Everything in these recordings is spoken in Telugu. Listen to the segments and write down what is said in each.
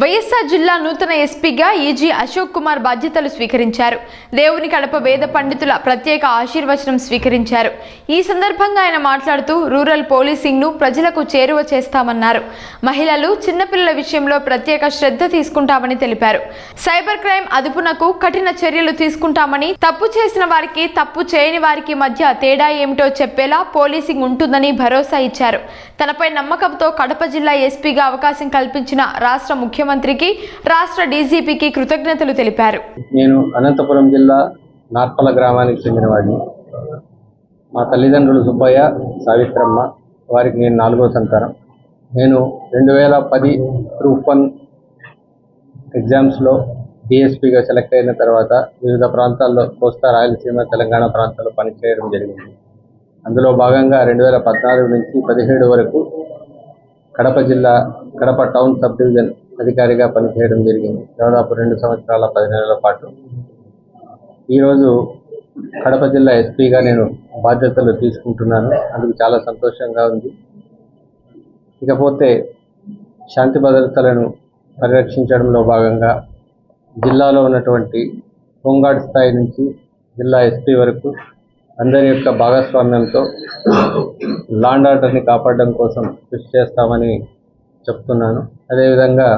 వైఎస్ఆర్ జిల్లా నూతన ఎస్పీగా ఈజీ అశోక్ కుమార్ బాధ్యతలు స్వీకరించారు. దేవుని కడప వేద పండితుల ప్రత్యేక ఆశీర్వచనం స్వీకరించారు. ఈ సందర్భంగా ఆయన మాట్లాడుతూ రూరల్ పోలీసింగ్ను ప్రజలకు చేరువ చేస్తామన్నారు. మహిళలు చిన్నపిల్లల విషయంలో ప్రత్యేక శ్రద్ధ తీసుకుంటామని తెలిపారు. సైబర్ క్రైమ్ అదుపునకు కఠిన చర్యలు తీసుకుంటామని తప్పు చేసిన వారికి తప్పు చేయని వారికి మధ్య తేడా ఏమిటో చెప్పేలా పోలీసింగ్ ఉంటుందని భరోసా ఇచ్చారు. తనపై నమ్మకంతో కడప జిల్లా ఎస్పీగా అవకాశం కల్పించిన రాష్ట్ర ముఖ్యమంత్రికి రాష్ట్ర డీజీపీకి కృతజ్ఞతలు తెలిపారు. నేను అనంతపురం జిల్లా నార్పల గ్రామానికి చెందినవాడిని మా తల్లిదండ్రులు సుబ్బయ్య సావిత్రమ్మ వారికి నేను నాలుగో సంతానం. నేను రెండు వేల పది గ్రూప్ వన్ ఎగ్జామ్స్లో డిఎస్పిగా సెలెక్ట్ అయిన తర్వాత వివిధ ప్రాంతాల్లో కోస్తా రాయలసీమ తెలంగాణ ప్రాంతాల్లో పనిచేయడం జరిగింది. అందులో భాగంగా రెండు వేల పద్నాలుగు నుంచి పదిహేడు వరకు కడప జిల్లా కడప టౌన్ సబ్ డివిజన్ అధికారిగా పనిచేయడం జరిగింది. దాదాపు రెండు సంవత్సరాల పది నెలల పాటు. ఈరోజు కడప జిల్లా ఎస్పీగా నేను బాధ్యతలు తీసుకుంటున్నాను. అందుకు చాలా సంతోషంగా ఉంది. ఇకపోతే శాంతి భద్రతలను పరిరక్షించడంలో భాగంగా జిల్లాలో ఉన్నటువంటి హోంగార్డ్ స్థాయి నుంచి జిల్లా ఎస్పీ వరకు అందరి యొక్క భాగస్వామ్యంతో లాండ్ ఆర్డర్ని కాపాడడం కోసం కృషి చేస్తామని చెప్తున్నాను. అదేవిధంగా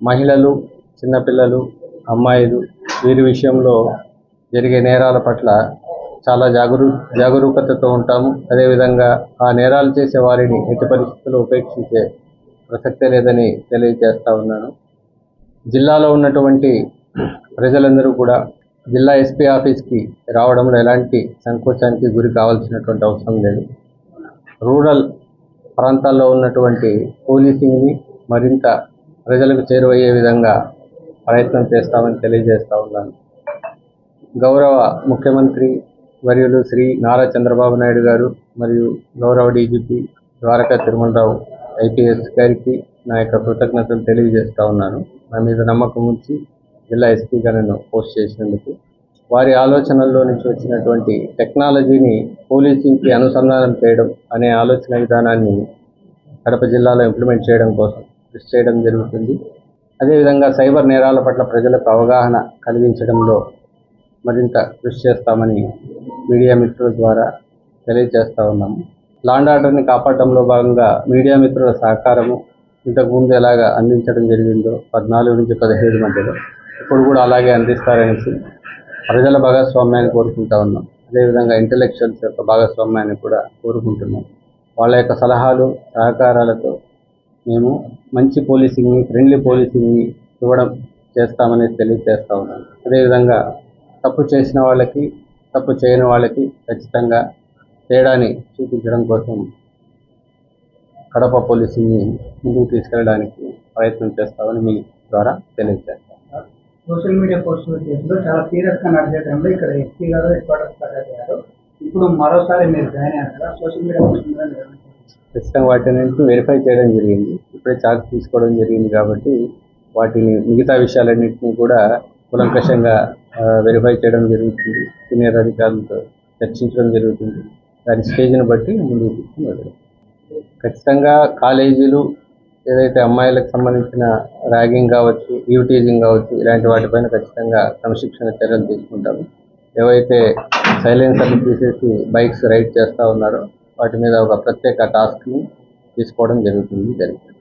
మహిళలు చిన్నపిల్లలు అమ్మాయిలు వీరి విషయంలో జరిగే నేరాల పట్ల చాలా జాగరూ జాగరూకతతో ఉంటాము. అదేవిధంగా ఆ నేరాలు చేసే వారిని ఎట్టి పరిస్థితుల్లో ఉపేక్షించే ప్రసక్తే లేదని తెలియజేస్తా ఉన్నాను. జిల్లాలో ఉన్నటువంటి ప్రజలందరూ కూడా జిల్లా ఎస్పీ ఆఫీస్కి రావడంలో ఎలాంటి సంకోచానికి గురి కావాల్సినటువంటి అవసరం లేదు. రూరల్ ప్రాంతాల్లో ఉన్నటువంటి పోలీసింగ్ని మరింత ప్రజలకు చేరువయ్యే విధంగా ప్రయత్నం చేస్తామని తెలియజేస్తూ ఉన్నాను. గౌరవ ముఖ్యమంత్రి వర్యులు శ్రీ నారా చంద్రబాబు నాయుడు గారు మరియు గౌరవ డీజీపీ ద్వారకా తిరుమలరావు ఐపీఎస్ గారికి నా యొక్క కృతజ్ఞతలు తెలియజేస్తూ ఉన్నాను. నా మీద నమ్మకం ఉంచి జిల్లా ఎస్పీగా నన్ను పోస్ట్ చేసినందుకు వారి ఆలోచనల్లో నుంచి వచ్చినటువంటి టెక్నాలజీని పోలీసింగ్కి అనుసంధానం చేయడం అనే ఆలోచన విధానాన్ని కడప జిల్లాలో ఇంప్లిమెంట్ చేయడం కోసం కృషి చేయడం జరుగుతుంది. అదేవిధంగా సైబర్ నేరాల పట్ల ప్రజలకు అవగాహన కలిగించడంలో మరింత కృషి చేస్తామని మీడియా మిత్రుల ద్వారా తెలియజేస్తూ ఉన్నాము లాండ్ ఆర్డర్ని కాపాడడంలో భాగంగా మీడియా మిత్రుల సహకారము ఇంతకుముందు ఎలాగ అందించడం జరిగిందో పద్నాలుగు నుంచి పదిహేడు మధ్యలో ఇప్పుడు కూడా అలాగే అందిస్తారనేసి ప్రజల భాగస్వామ్యాన్ని కోరుకుంటా ఉన్నాం. అదేవిధంగా ఇంటలెక్చువల్స్ యొక్క భాగస్వామ్యాన్ని కూడా కోరుకుంటున్నాం. వాళ్ళ యొక్క సలహాలు సహకారాలతో మేము మంచి పోలీసింగ్ని ఫ్రెండ్లీ పోలీసింగ్ని ఇవ్వడం చేస్తామని తెలియజేస్తా ఉన్నాను అదేవిధంగా తప్పు చేసిన వాళ్ళకి తప్పు చేయని వాళ్ళకి ఖచ్చితంగా తేడాని చూపించడం కోసం కడప పోలీసింగ్ని ముందుకు తీసుకెళ్ళడానికి ప్రయత్నం చేస్తామని మీ ద్వారా తెలియజేస్తాను సోషల్ మీడియా పోస్టుల కేసులో చాలా సీరియస్గా నడిచే టైంలో ఇక్కడ ఎస్పీ గారు హెడ్ క్వార్టర్స్ స్టార్ట్ అయ్యారు ఇప్పుడు మరోసారి మీరు జాయిన్ అయ్యారు? కదా సోషల్ మీడియా పోస్టుల మీద ఖచ్చితంగా వాటిని వెరిఫై చేయడం జరిగింది. ఇప్పుడే చార్జ్ తీసుకోవడం జరిగింది కాబట్టి వాటిని మిగతా విషయాలన్నింటినీ కూడా కులంకషంగా వెరిఫై చేయడం జరుగుతుంది. సీనియర్ అధికారులతో చర్చించడం జరుగుతుంది. దాని స్టేజ్ని బట్టి ముందుకు తీసుకుని వెళ్ళడం ఖచ్చితంగా కాలేజీలు ఏదైతే అమ్మాయిలకు సంబంధించిన ర్యాగింగ్ కావచ్చు యూటీజింగ్ కావచ్చు ఇలాంటి వాటిపైన ఖచ్చితంగా క్రమశిక్షణ చర్యలు తీసుకుంటాము ఏవైతే సైలెన్సర్లు తీసేసి బైక్స్ రైడ్ చేస్తూ ఉన్నారో వాటి మీద ఒక ప్రత్యేక టాస్క్ని తీసుకోవడం జరుగుతుంది జరిగింది